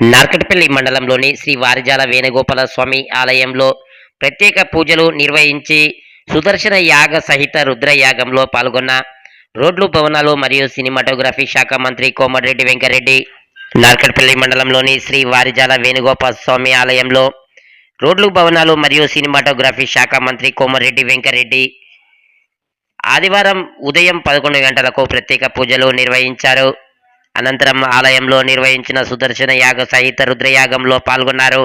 నార్కట్పల్లి మండలంలోని శ్రీ వారిజాల వేణుగోపాల స్వామి ఆలయంలో ప్రత్యేక పూజలు నిర్వహించి సుదర్శన యాగ సహిత రుద్ర యాగంలో పాల్గొన్న రోడ్లు భవనాలు మరియు సినిమాటోగ్రఫీ శాఖ మంత్రి కోమటిరెడ్డి వెంకరెడ్డి నార్కట్పల్లి మండలంలోని శ్రీ వారిజాల వేణుగోపాల స్వామి ఆలయంలో రోడ్లు భవనాలు మరియు సినిమాటోగ్రఫీ శాఖ మంత్రి కోమటిరెడ్డి వెంకరెడ్డి ఆదివారం ఉదయం పదకొండు గంటలకు ప్రత్యేక పూజలు నిర్వహించారు. అనంతరం ఆలయంలో నిర్వహించిన సుదర్శన యాగ సహిత రుద్రయాగంలో పాల్గొన్నారు.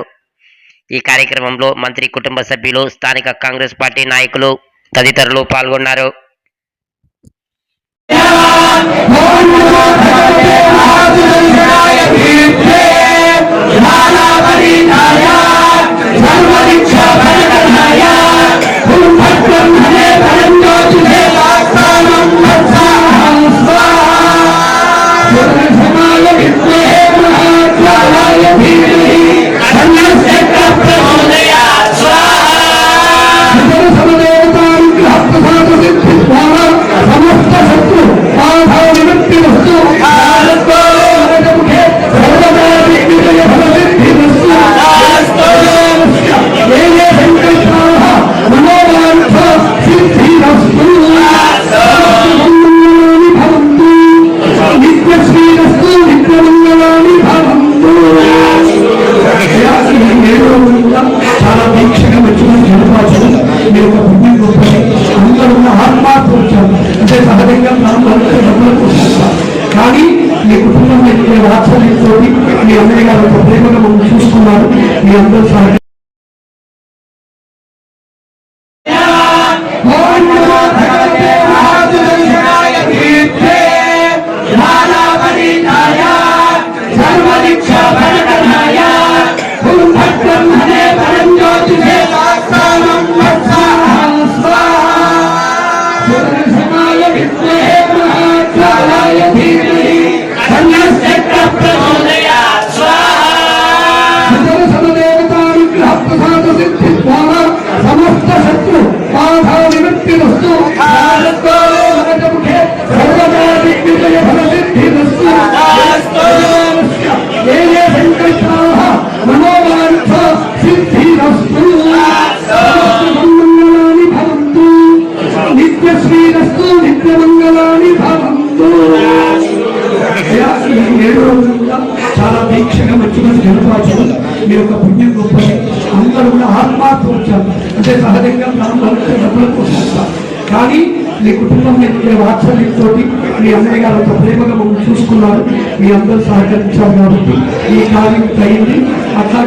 ఈ కార్యక్రమంలో మంత్రి కుటుంబ సభ్యులు స్థానిక కాంగ్రెస్ పార్టీ నాయకులు తదితరులు పాల్గొన్నారు. యొక్క అందులో ఉన్న ఆత్మార్థ అంటే సహజంగా నాలుగు కానీ మీ కుటుంబం వాత్సల్యంతో మీ అన్నయ్య గారు ప్రేమగా చూసుకున్నారు మీ అందరూ సహజ సమస్త చాలా దీక్షగా మెచ్చుకుని మీ యొక్క పుణ్యం గొప్పది అందరూ కూడా ఆత్మార్థ వచ్చారు. అంటే సహజంగా నాలుగు అంటే డబ్బులకు వస్తారు కానీ మీ కుటుంబం మీ వాత్సల్యంతో మీ అన్నయ్య గారు ఒక ప్రేమగా మమ్మల్ని చూసుకున్నారు. మీ అందరూ సహకరించారు కాబట్టి ఈ కార్యం అయింది అట్లా